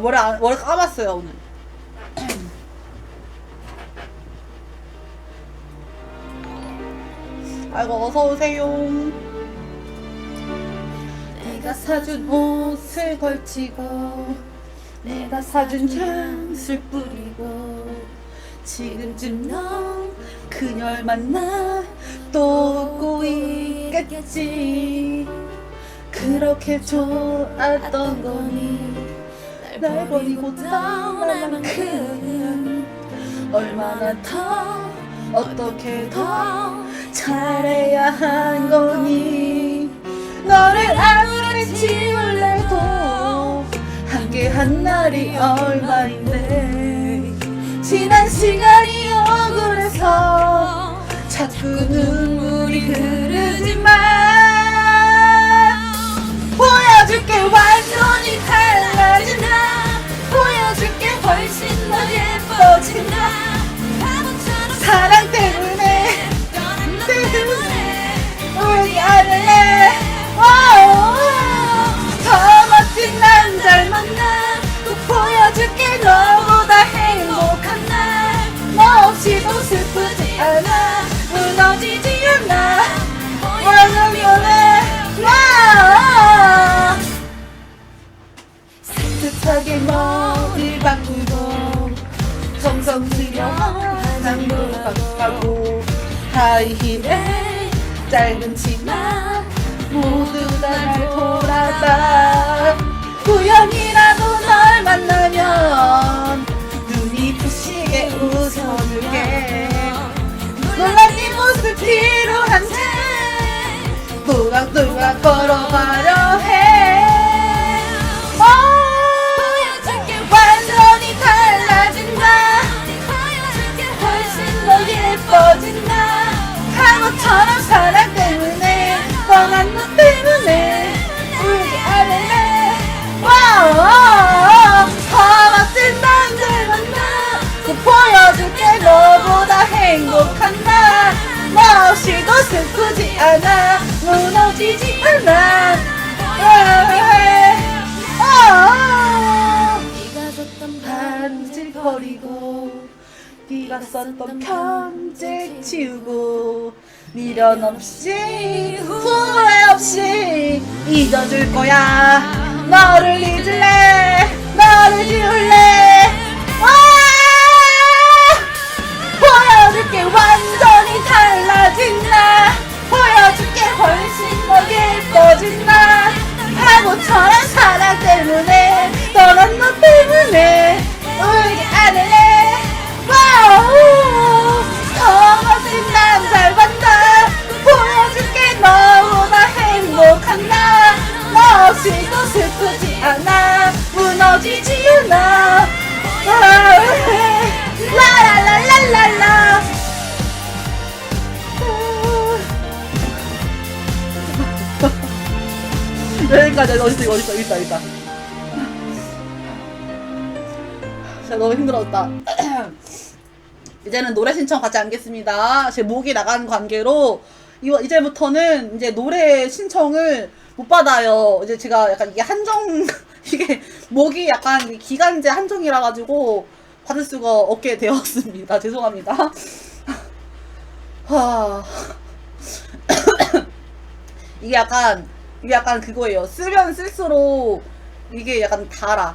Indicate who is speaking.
Speaker 1: 머리 안, 머리 감았어요 오늘. 아이고 어서 오세요. 내가 사준 옷을 걸치고 내가 사준 향수를 뿌리고 지금쯤 넌 그녀를 만나 또 웃고 있겠지 그렇게 좋았던 거니 날 버리고 떠날 만큼 얼마나 더 어떻게 더 잘해야 한 거니? 너를 아무리 지울래도 함께 한 날이 얼마인데? 지난 시간이 억울해서 자꾸 눈물이 성 들여 화장도 바꾸고 하이힐에 짧은 치마 모두 다날 돌아봐 우연이라도 널 만나면 눈이 부시게 웃어줄게. 놀란 네 모습 필요한 채. 또각또각 걸어 썼던 편지 치우고 미련 없이 후회 없이 잊어줄 거야. 너를 잊을래? 너를 지울래? 와! 보여줄게 완 무너지지 않아. 라라라라라라. 여기까지 어딨어 이거 어딨어 있다 있다 진짜 너무 힘들었다. 이제는 노래 신청 받지 않겠습니다. 제 목이 나간 관계로 이거 이제부터는 이제 노래 신청을 못 받아요. 이제 제가 약간 이게 한정 이게 목이 약간 기간제 한정이라 가지고 받을 수가 없게 되었습니다 죄송합니다 하... 이게 약간 이게 약간 그거예요. 쓰면 쓸수록 이게 약간 달아.